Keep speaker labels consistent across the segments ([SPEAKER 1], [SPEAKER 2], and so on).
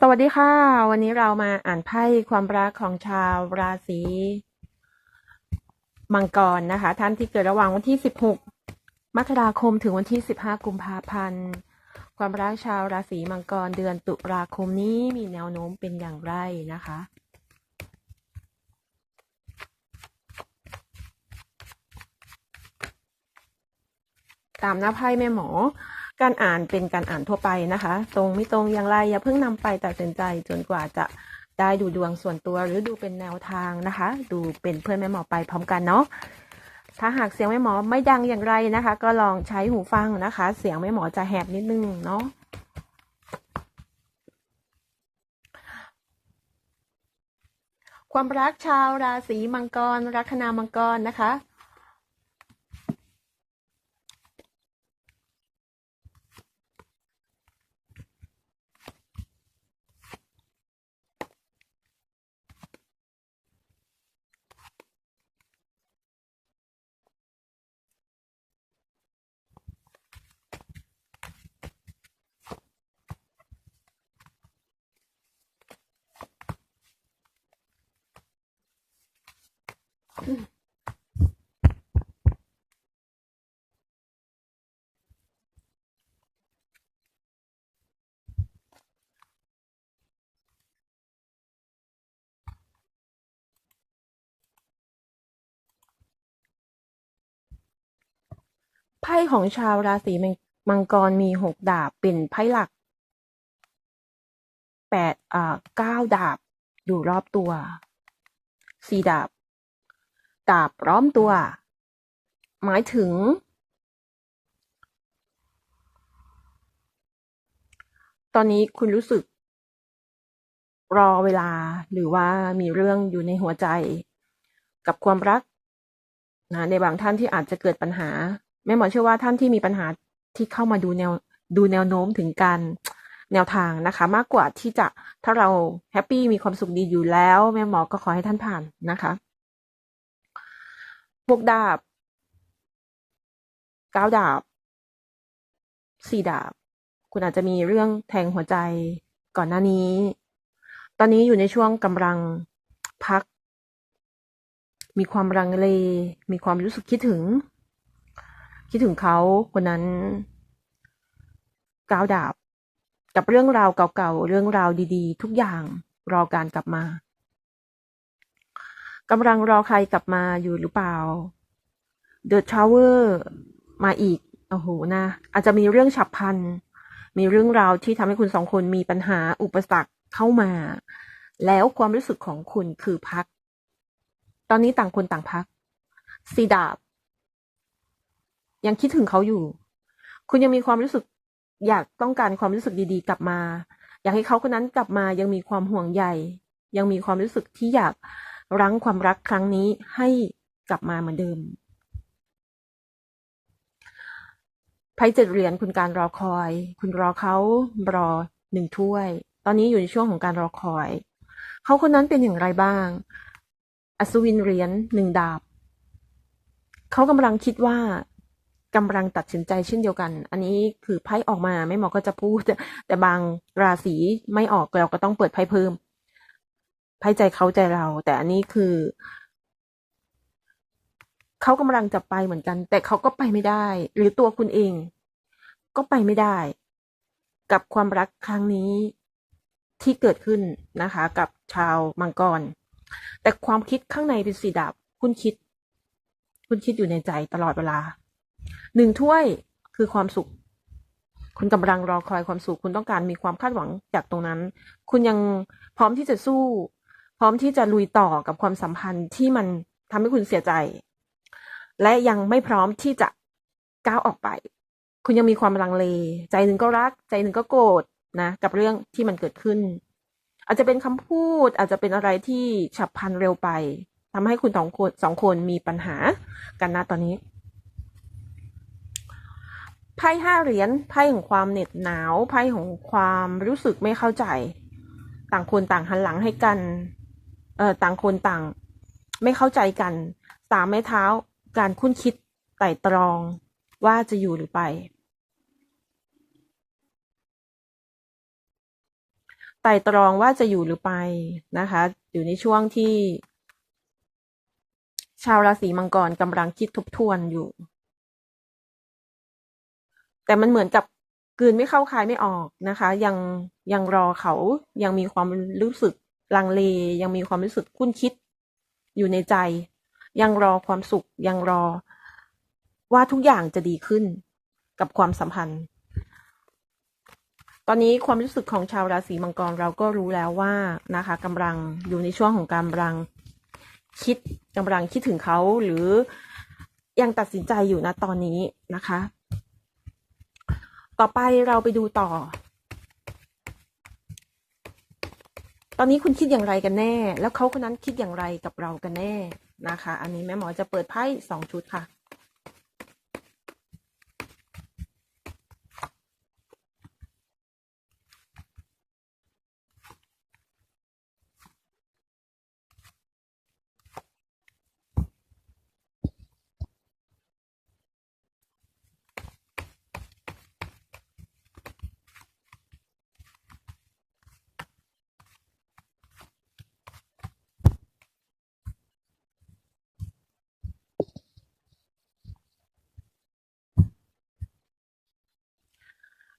[SPEAKER 1] สวัสดีค่ะ วันนี้เรามาอ่านไพ่ความรักของชาวราศีมังกรนะคะ ท่านที่เกิดระหว่างวันที่ 16 มกราคมถึงวันที่ 15 กุมภาพันธ์ ความรักชาวราศีมังกรเดือนตุลาคมนี้มีแนวโน้มเป็นอย่างไรนะคะ ตามหน้าไพ่แม่หมอ การอ่านเป็นการอ่านทั่วไปนะคะ ตรงไม่ตรงอย่างไรอย่าเพิ่งนำไปตัดสินใจจนกว่าจะได้ดูดวงส่วนตัวหรือดูเป็นแนวทางนะคะ ดูเป็นเพื่อนแม่หมอไปพร้อมกันเนาะถ้าหากเสียงแม่หมอไม่ดังอย่างไรนะคะ ก็ลองใช้หูฟังนะคะ เสียงแม่หมอจะแหบนิดนึงเนาะความรักชาวราศีมังกร ลัคนามังกรนะคะ ไพ่ของชาวราศีมังกรมีหกดาบเป็นไพ่หลักแปดอ่าเก้าดาบอยู่รอบตัวสี่ดาบ ดาบล้อมตัว หมายถึง ตอนนี้คุณรู้สึก รอเวลาหรือว่ามีเรื่องอยู่ในหัวใจ กับความรักนะในบางท่านที่อาจจะเกิดปัญหา แม่หมอเชื่อว่าท่านที่มีปัญหาที่เข้ามาดูแนวดูแนวโน้มถึงการแนวทางนะคะ มากกว่าที่จะถ้าเราแฮปปี้มีความสุขดีอยู่แล้ว แม่หมอก็ขอให้ท่านผ่านนะคะพวกดาบเก้าดาบสี่ดาบ คุณอาจจะมีเรื่องแทงหัวใจก่อนหน้านี้ ตอนนี้อยู่ในช่วงกำลังพัก มีความรังเล มีความรู้สึกคิดถึง คิดถึงเขาคนนั้นก้าวดาบ กับเรื่องราวเก่าๆ เรื่องราวดีๆ ทุกอย่างรอการกลับมากำลังรอใครกลับมาอยู่หรือเปล่า The Tower มาอีก โอ้โหนะ อาจจะมีเรื่องฉับพลัน มีเรื่องราวที่ทำให้คุณสองคนมีปัญหาอุปสรรคเข้ามา แล้วความรู้สึกของคุณคือพัก ตอนนี้ต่างคนต่างพักสีดาบ ยังคิดถึงเขาอยู่ คุณยังมีความรู้สึก อยากต้องการความรู้สึกดีๆ กลับมา อยากให้เขาคนนั้นกลับมา ยังมีความห่วงใยยังมีความรู้สึกที่อยากรั้งความรักครั้งนี้ให้กลับมาเหมือนเดิมไพ่เจ็ดเหรียญคุณการรอคอย คุณรอเขารอหนึ่งถ้วย ตอนนี้อยู่ในช่วงของการรอคอย เขาคนนั้นเป็นอย่างไรบ้าง อัศวินเหรียญหนึ่งดาบ เขากำลังคิดว่า กำลังตัดสินใจเช่นเดียวกัน อันนี้คือไพ่ออกมาไม่หมอก็จะพูด แต่บางราศีไม่ออกเราก็ต้องเปิดไพ่เพิ่ม ไพ่ใจเขาใจเรา แต่อันนี้คือ เขากำลังจะไปเหมือนกัน แต่เขาก็ไปไม่ได้ หรือตัวคุณเอง ก็ไปไม่ได้ กับความรักครั้งนี้ที่เกิดขึ้นนะคะ กับชาวมังกร แต่ความคิดข้างในเป็นสีดาบคุณคิด คุณคิดอยู่ในใจตลอดเวลา หนึ่งถ้วยคือความสุข คุณกำลังรอคอยความสุข คุณต้องการมีความคาดหวังจากตรงนั้น คุณยังพร้อมที่จะสู้ พร้อมที่จะลุยต่อกับความสัมพันธ์ที่มันทำให้คุณเสียใจ และยังไม่พร้อมที่จะก้าวออกไป คุณยังมีความลังเล ใจหนึ่งก็รัก ใจหนึ่งก็โกรธนะ กับเรื่องที่มันเกิดขึ้น อาจจะเป็นคำพูด อาจจะเป็นอะไรที่ฉับพลันเร็วไปทำให้คุณสองคนสองคนมีปัญหากันนะตอนนี้ ไพ่ห้าเหรียญไพ่ของความเหน็บหนาวไพ่ของความรู้สึกไม่เข้าใจ ต่างคนต่างหันหลังให้กัน เอ่อต่างคนต่าง ไม่เข้าใจกัน สามไม้เท้าการคุ้นคิดไต่ตรองว่าจะอยู่หรือไป ไต่ตรองว่าจะอยู่หรือไปนะคะ อยู่ในช่วงที่ ชาวราศีมังกรกำลังคิดทบทวนอยู่ แต่มันเหมือนกับกืนไม่เข้าคายไม่ออกนะคะ ยังยังรอเขายังมีความรู้สึกลังเล ยังมีความรู้สึกคุ้นคิด อยู่ในใจ ยังรอความสุข ยังรอ ว่าทุกอย่างจะดีขึ้นกับความสัมพันธ์ ตอนนี้ความรู้สึกของชาวราศีมังกรเราก็รู้แล้วว่านะคะกำลังอยู่ในช่วงของการกำลังคิดกำลังคิดถึงเขาหรือยังตัดสินใจอยู่นะตอนนี้นะคะ ต่อไปเราไปดูต่อ ตอนนี้คุณคิดอย่างไรกันแน่ แล้วเขาคนนั้นคิดอย่างไรกับเรากันแน่นะคะ อันนี้แม่หมอจะเปิดไพ่สองชุดค่ะ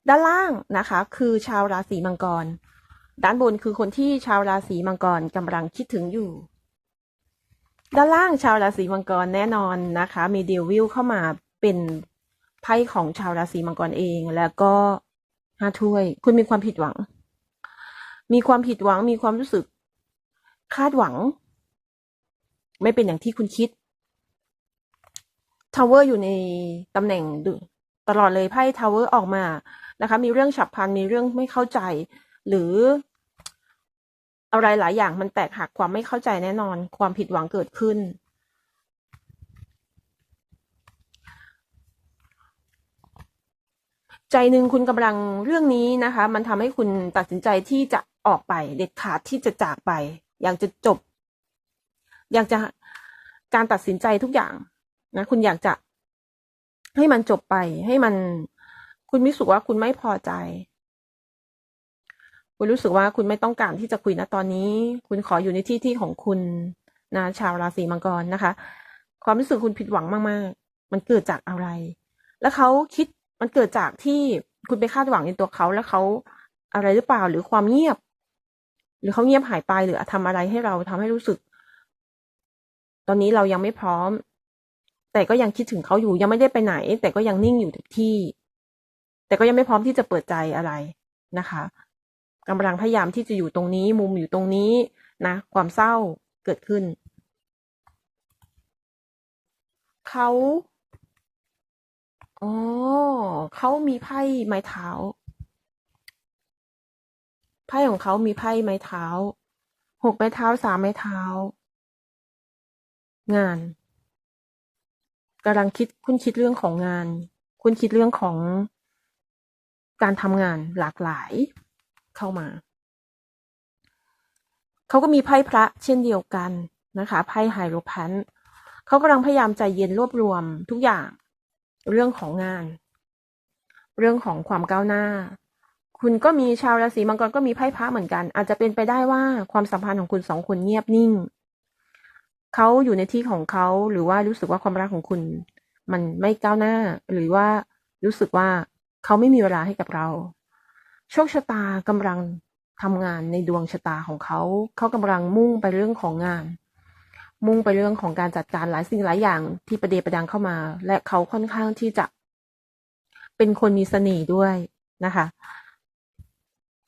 [SPEAKER 1] ด้านล่างนะคะ คือชาวราศีมังกร ด้านบนคือคนที่ชาวราศีมังกรกำลังคิดถึงอยู่ ด้านล่างชาวราศีมังกรแน่นอนนะคะ มีเดวิลเข้ามาเป็นไพ่ของชาวราศีมังกรเอง แล้วก็ห้าถ้วย คุณมีความผิดหวัง มีความผิดหวังมีความรู้สึก คาดหวัง ไม่เป็นอย่างที่คุณคิดทาวเวอร์อยู่ในตำแหน่งตลอดเลยไพ่ทาวเวอร์ออกมา นะคะ มีเรื่องฉับพลันมีเรื่องไม่เข้าใจ หรืออะไรหลายอย่างมันแตกหักความไม่เข้าใจแน่นอน ความผิดหวังเกิดขึ้น ใจหนึ่งคุณกำลังเรื่องนี้นะคะ มันทำให้คุณตัดสินใจที่จะออกไป เด็ดขาดที่จะจากไป อยากจะจบ อยากจะการตัดสินใจทุกอย่างนะ คุณอยากจะให้มันจบไปให้มัน คุณรู้สึกว่าคุณไม่พอใจ คุณรู้สึกว่าคุณไม่ต้องการที่จะคุยนะตอนนี้ คุณขออยู่ในที่ที่ของคุณนะชาวราศีมังกรนะคะ ความรู้สึกคุณผิดหวังมากๆ มันเกิดจากอะไร แล้วเขาคิดมันเกิดจากที่คุณไปคาดหวังในตัวเขาแล้วเขาอะไรหรือเปล่าหรือความเงียบ หรือเขาเงียบหายไปหรือทำอะไรให้เราทำให้รู้สึก ตอนนี้เรายังไม่พร้อม แต่ก็ยังคิดถึงเขาอยู่ยังไม่ได้ไปไหน แต่ก็ยังนิ่งอยู่ที่ แต่ก็ยังไม่พร้อมที่จะเปิดใจอะไรนะคะกำลังพยายามที่จะอยู่ตรงนี้ มุมอยู่ตรงนี้นะ ความเศร้าเกิดขึ้น เขาอ๋อเขามีไพ่ไม้เท้า ไพ่ของเขามีไพ่ไม้เท้าหกไม้เท้าสามไม้เท้า งานกำลังคิดคุณคิดเรื่องของงาน คุณคิดเรื่องของ การทำงานหลากหลายเข้ามา เขาก็มีไพ่พระเช่นเดียวกันนะคะไพ่ไฮโรพันเขากำลังพยายามใจเย็นรวบรวมทุกอย่าง เรื่องของงาน เรื่องของความก้าวหน้า คุณก็มีชาวราศีมังกรก็มีไพ่พระเหมือนกัน อาจจะเป็นไปได้ว่าความสัมพันธ์ของคุณสองคนเงียบนิ่งเขาอยู่ในที่ของเขาหรือว่ารู้สึกว่าความรักของคุณ มันไม่ก้าวหน้า หรือว่ารู้สึกว่า เขาไม่มีเวลาให้กับเรา โชคชะตากำลังทำงานในดวงชะตาของเขา เขากำลังมุ่งไปเรื่องของงาน มุ่งไปเรื่องของการจัดการหลายสิ่งหลายอย่างที่ประเดประดังเข้ามา และเขาค่อนข้างที่จะ เป็นคนมีเสน่ห์ด้วยนะคะ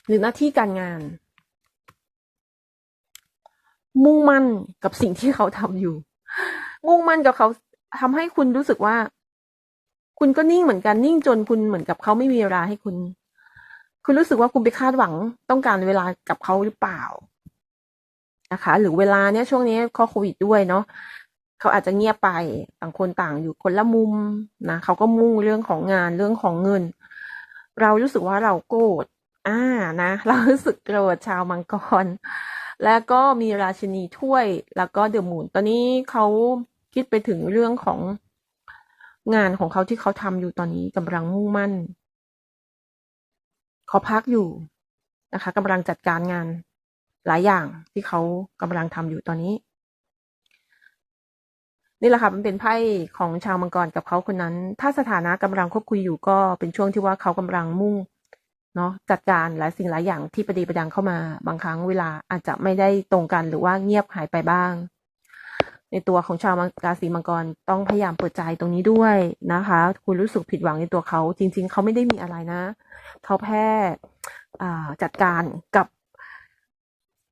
[SPEAKER 1] หรือหน้าที่การงาน มุ่งมั่นกับสิ่งที่เขาทำอยู่ มุ่งมั่นกับเขาทำให้คุณรู้สึกว่า คุณก็นิ่งเหมือนกันนิ่งจนคุณเหมือนกับเขาไม่มีเวลาให้คุณ คุณรู้สึกว่าคุณไปคาดหวังต้องการเวลากับเขาหรือเปล่านะคะ หรือเวลาเนี้ยช่วงนี้ข้อโควิดด้วยเนาะเขาอาจจะเงียบไปต่างคนต่างอยู่คนละมุมนะเขาก็มุ่งเรื่องของงานเรื่องของเงิน เรารู้สึกว่าเราโกรธอ่านะ เรารู้สึกโกรธชาวมังกร แล้วก็มีราชินีถ้วยแล้วก็เดือมูนตอนนี้เขาคิดไปถึงเรื่องของ งานของเขาที่เขาทำอยู่ตอนนี้กำลังมุ่งมั่น เขาพักอยู่นะคะกำลังจัดการงานหลายอย่างที่เขากำลังทำอยู่ตอนนี้ นี่แหละค่ะมันเป็นไพ่ของชาวมังกรกับเขาคนนั้น ถ้าสถานะกำลังควบคุยอยู่ก็เป็นช่วงที่ว่าเขากำลังมุ่งเนาะจัดการหลายสิ่งหลายอย่างที่ประดีประดังเข้ามา บางครั้งเวลาอาจจะไม่ได้ตรงกันหรือว่าเงียบหายไปบ้าง ในตัวของชาวราศีมังกรต้องพยายามเปิดใจตรงนี้ด้วยนะคะ คุณรู้สึกผิดหวังในตัวเขา จริง ๆ เขาไม่ได้มีอะไรนะเขาแค่จัดการกับ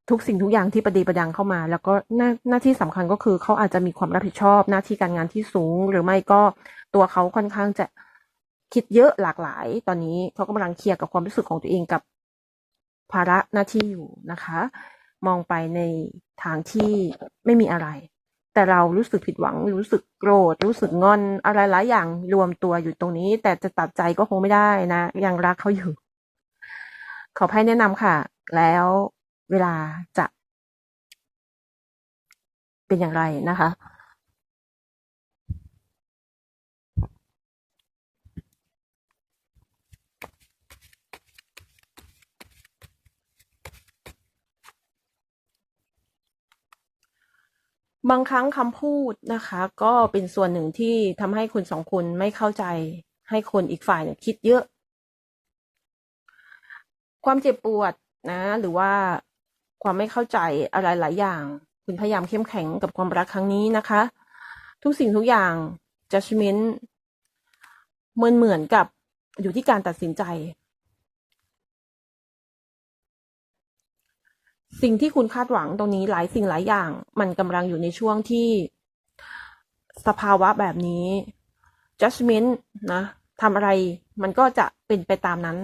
[SPEAKER 1] ทุกสิ่งทุกอย่างที่ประดีประดังเข้ามา แล้วก็หน้าหน้าที่สำคัญก็คือเขาอาจจะมีความรับผิดชอบ หน้าที่การงานที่สูง หรือไม่ก็ตัวเขาค่อนข้างจะคิดเยอะหลากหลาย ตอนนี้เขากำลังเคลียร์กับความรู้สึกของตัวเองกับภาระหน้าที่อยู่นะคะ มองไปในทางที่ไม่มีอะไร แต่เรารู้สึกผิดหวังรู้สึกโกรธ รู้สึกงอนอะไรหลายอย่างรวมตัวอยู่ตรงนี้ แต่จะตัดใจก็คงไม่ได้นะ ยังรักเขาอยู่ ขอให้แนะนำค่ะ แล้วเวลาจะเป็นอย่างไรนะคะ บางครั้งคำพูดนะคะ ก็เป็นส่วนหนึ่งที่ทำให้คุณสองคนไม่เข้าใจ ให้คนอีกฝ่ายเนี่ยคิดเยอะ ความเจ็บปวดนะ หรือว่าความไม่เข้าใจอะไรหลายอย่าง คุณพยายามเข้มแข็งกับความรักครั้งนี้นะคะ ทุกสิ่งทุกอย่าง judgment เหมือนเหมือนกับอยู่ที่การตัดสินใจ สิ่งที่คุณคาดหวังตรงนี้หลายสิ่งหลายอย่าง มันกำลังอยู่ในช่วงที่สภาวะแบบนี้ judgment นะทำอะไรมันก็จะเป็นไปตามนั้น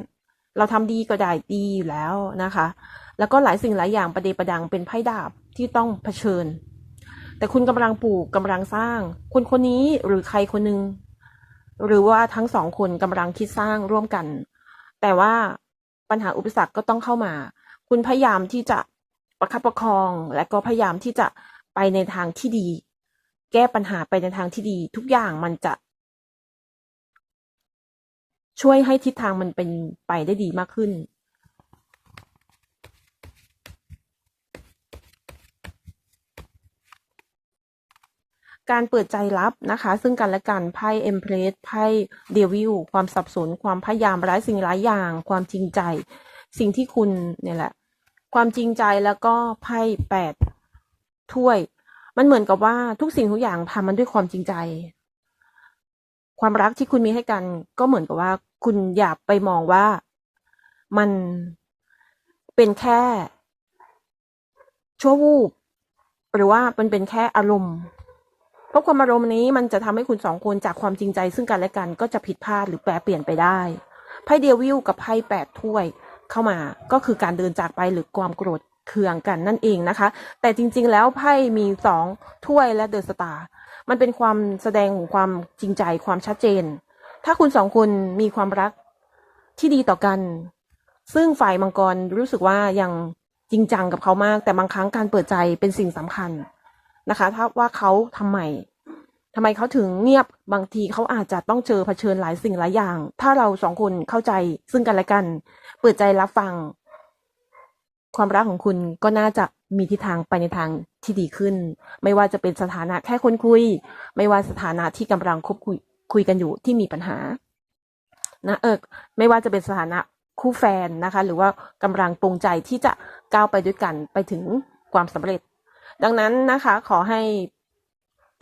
[SPEAKER 1] เราทำดีก็ได้ดีอยู่แล้วนะคะ แล้วก็หลายสิ่งหลายอย่างประเดประดังเป็นไพ่ดาบที่ต้องเผชิญ แต่คุณกำลังปลูกกำลังสร้าง คนคนนี้หรือใครคนหนึ่งหรือว่าทั้งสองคนกำลังคิดสร้างร่วมกัน แต่ว่าปัญหาอุปสรรคก็ต้องเข้ามา คุณพยายามที่จะ ประคับประคอง และก็พยายามที่จะไปในทางที่ดี แก้ปัญหาไปในทางที่ดี ทุกอย่างมันจะ ช่วยให้ทิศทางมันเป็นไปได้ดีมากขึ้นการเปิดใจรับนะคะ ซึ่งกันและกันไพ่เอ็มเพรสไพ่เดวิลความสับสน ความพยายามร้ายสิ่งร้ายอย่าง ความจริงใจ สิ่งที่คุณเนี่ยแหละ ความจริงใจแล้วก็ไพ่แปดถ้วย มันเหมือนกับว่าทุกสิ่งทุกอย่างทำมันด้วยความจริงใจ ความรักที่คุณมีให้กันก็เหมือนกับว่า คุณอย่าไปมองว่ามันเป็นแค่ ชั่ววูบหรือว่ามันเป็นแค่อารมณ์เพราะความอารมณ์นี้มันจะทำให้คุณสองคนจากความจริงใจซึ่งกันและกันก็จะผิดพลาดหรือแปรเปลี่ยนไปได้ไพ่เดวิลกับไพ่แปดถ้วย เข้ามา ก็คือการเดินจากไปหรือความโกรธเคืองกันนั่นเองนะคะ แต่จริงๆแล้วไพ่มีสองถ้วยและเดอะสตาร์มันเป็นความแสดงของความจริงใจความชัดเจน ถ้าคุณสองคนมีความรักที่ดีต่อกัน ซึ่งฝ่ายมังกรรู้สึกว่ายังจริงจังกับเขามาก แต่บางครั้งการเปิดใจเป็นสิ่งสำคัญนะคะ ถ้าว่าเขาทำไม ทำไมเขาถึงเงียบบางทีเขาอาจจะต้องเจอเผชิญหลายสิ่งหลายอย่าง ถ้าเราสองคนเข้าใจซึ่งกันและกัน เปิดใจรับฟัง ความรักของคุณก็น่าจะมีทิศทางไปในทางที่ดีขึ้น ไม่ว่าจะเป็นสถานะแค่คนคุย ไม่ว่าสถานะที่กำลังคบคุยคุยกันอยู่ที่มีปัญหา นะเออไม่ว่าจะเป็นสถานะคู่แฟนนะคะ หรือว่ากำลังปรงใจที่จะก้าวไปด้วยกันไปถึงความสำเร็จ ดังนั้นนะคะ ขอให้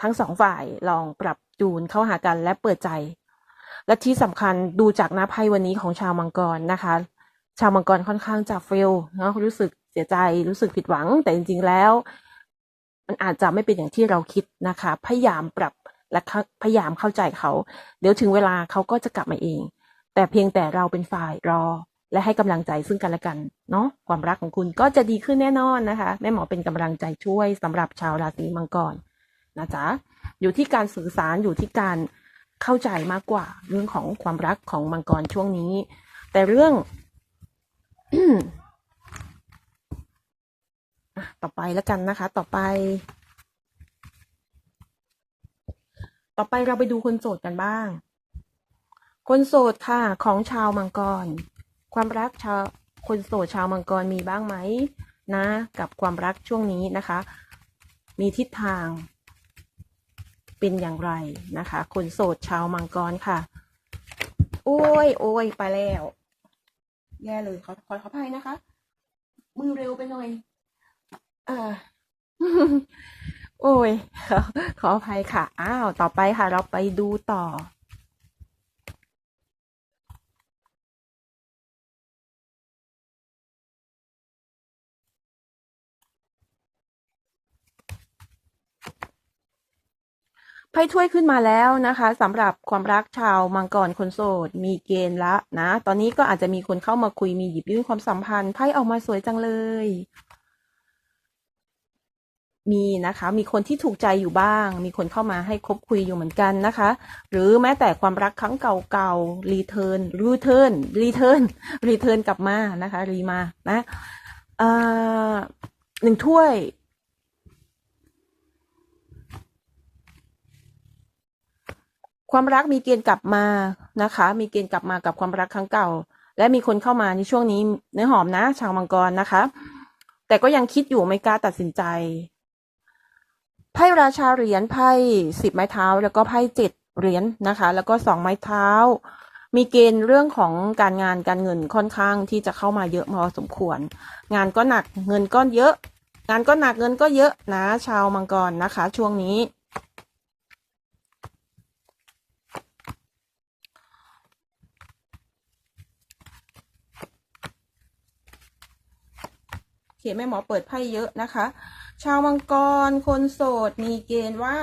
[SPEAKER 1] ทั้งสองฝ่ายลองปรับจูนเข้าหากันและเปิดใจ และที่สำคัญดูจากหน้าไพ่วันนี้ของชาวมังกรนะคะ ชาวมังกรค่อนข้างจะเฟลเนาะรู้สึกเสียใจรู้สึกผิดหวัง แต่จริง ๆ แล้ว มันอาจจะไม่เป็นอย่างที่เราคิดนะคะ พยายามปรับและพยายามเข้าใจเขา เดี๋ยวถึงเวลาเขาก็จะกลับมาเอง แต่เพียงแต่เราเป็นฝ่ายรอ และให้กำลังใจซึ่งกันและกันเนาะความรักของคุณก็จะดีขึ้นแน่นอนนะคะแม่หมอเป็นกำลังใจช่วยสำหรับชาวราศีมังกร นะจ๊ะอยู่ที่การสื่อสารอยู่ที่การเข้าใจมากกว่า เรื่องของความรักของมังกรช่วงนี้ แต่เรื่องต่อไปแล้วกันนะคะ ต่อไป ต่อไปเราไปดูคนโสดกันบ้าง คนโสดค่ะ ของชาวมังกร ความรักชาวคนโสดชาวมังกรมีบ้างไหมนะ กับความรักช่วงนี้นะคะ มีทิศทาง เป็นอย่างไรนะคะคนโสดชาวมังกรค่ะ โอ้ยโอ้ยไปแล้ว แย่เลยขอขอขออภัยนะคะ มือเร็วไปหน่อยอ่าโอ้ยขอขออภัยค่ะ อ้าว ต่อไปค่ะ เราไปดูต่อ ไพ่ถ้วยขึ้นมาแล้วนะคะสำหรับความรักชาวมังกรคนโสด มีเกณฑ์ละนะ ตอนนี้ก็อาจจะมีคนเข้ามาคุยมีหยิบยื่นความสัมพันธ์ไพ่ออกมาสวยจังเลย มีนะคะ มีคนที่ถูกใจอยู่บ้าง มีคนเข้ามาให้คบคุยอยู่เหมือนกันนะคะ หรือแม้แต่ความรักครั้งเก่าๆรีเทิร์นรีเทิร์นรีเทิร์นรีเทิร์นกลับมานะคะรีมานะหนึ่งถ้วย ความรักมีเกณฑ์กลับมานะคะ มีเกณฑ์กลับมากับความรักครั้งเก่า และมีคนเข้ามาในช่วงนี้เนื้อหอมนะ ชาวมังกรนะคะ แต่ก็ยังคิดอยู่ไม่กล้าตัดสินใจไพ่ราชาเหรียญไพ่สิบไม้เท้า แล้วก็ไพ่เจ็ดเหรียญนะคะ แล้วก็สองไม้เท้า มีเกณฑ์เรื่องของการงานการเงินค่อนข้างที่จะเข้ามาเยอะพอสมควร งานก็หนักเงินก็เยอะ งานก็หนักเงินก็เยอะนะ ชาวมังกรนะคะ ช่วงนี้ เขียนแม่หมอเปิดไพ่เยอะนะคะ ชาวมังกรคนโสดมีเกณฑ์ว่า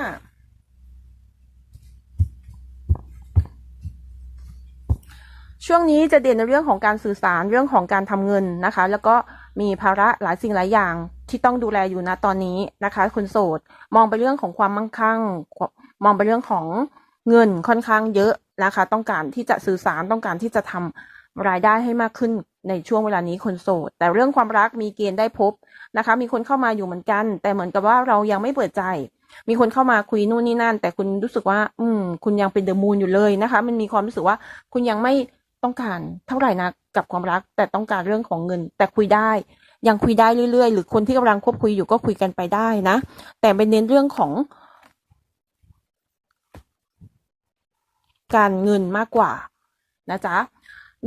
[SPEAKER 1] ช่วงนี้จะเด่นในเรื่องของการสื่อสารเรื่องของการทำเงินนะคะ แล้วก็มีภาระหลายสิ่งหลายอย่างที่ต้องดูแลอยู่นะตอนนี้นะคะ คนโสดมองไปเรื่องของความมั่งคั่ง มองไปเรื่องของเงินค่อนข้างเยอะนะคะ ต้องการที่จะสื่อสารต้องการที่จะทำรายได้ให้มากขึ้น ในช่วงเวลานี้คนโสด แต่เรื่องความรักมีเกณฑ์ได้พบนะคะ มีคนเข้ามาอยู่เหมือนกัน แต่เหมือนกับว่าเรายังไม่เปิดใจ มีคนเข้ามาคุยนู่นนี่นั่น แต่คุณรู้สึกว่า อืม คุณยังเป็นเดอะมูนอยู่เลยนะคะ มันมีความรู้สึกว่าคุณยังไม่ต้องการเท่าไหร่นะกับความรัก แต่ต้องการเรื่องของเงิน แต่คุยได้ ยังคุยได้เรื่อยๆ หรือคนที่กำลังคบคุยอยู่ก็คุยกันไปได้นะ แต่เป็นเน้นเรื่องของการเงินมากกว่านะจ๊ะ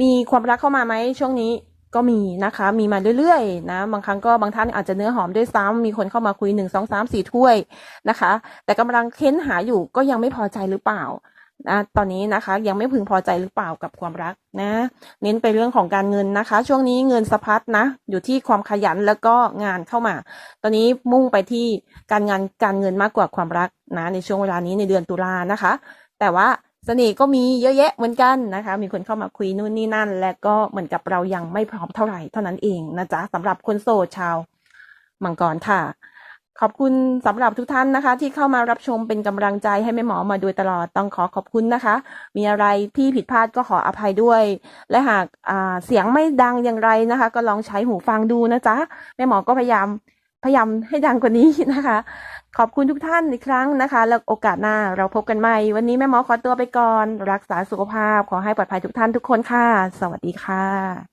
[SPEAKER 1] มีความรักเข้ามาไหมช่วงนี้ก็มีนะคะ มีมาเรื่อยๆนะ บางครั้งก็บางท่านอาจจะเนื้อหอมด้วยซ้ำมีคนเข้ามาคุยหนึ่งสองสามสี่ถ้วยนะคะ แต่กำลังเค้นหาอยู่ก็ยังไม่พอใจหรือเปล่านะตอนนี้นะคะยังไม่พึงพอใจหรือเปล่ากับความรักนะ เน้นไปเรื่องของการเงินนะคะ ช่วงนี้เงินสะพัดนะ อยู่ที่ความขยันแล้วก็งานเข้ามา ตอนนี้มุ่งไปที่การงานการเงินมากกว่าความรักนะในช่วงเวลานี้ในเดือนตุลานะคะ แต่ว่า สน่ห์ก็มีเยอะแยะเหมือนกันนะคะ มีคนเข้ามาคุยนู่นนี่นั่น และก็เหมือนกับเรายังไม่พร้อมเท่าไหร่เท่านั้นเองนะจ๊ะสำหรับคนโสดชาวมังกรค่ะ ขอบคุณสำหรับทุกท่านนะคะ ที่เข้ามารับชมเป็นกำลังใจให้แม่หมอมาโดยตลอดต้องขอขอบคุณนะคะ มีอะไรที่ผิดพลาดก็ขออภัยด้วย และหากาเสียงไม่ดังอย่างไรนะคะ ก็ลองใช้หูฟังดูนะจ๊ะแม่หมอก็พยายามพยายามให้ดังกว่านี้นะคะ ขอบคุณทุกท่านอีกครั้งนะคะ แล้วโอกาสหน้าเราพบกันใหม่ วันนี้แม่หมอขอตัวไปก่อน รักษาสุขภาพ ขอให้ปลอดภัยทุกท่านทุกคนค่ะ สวัสดีค่ะ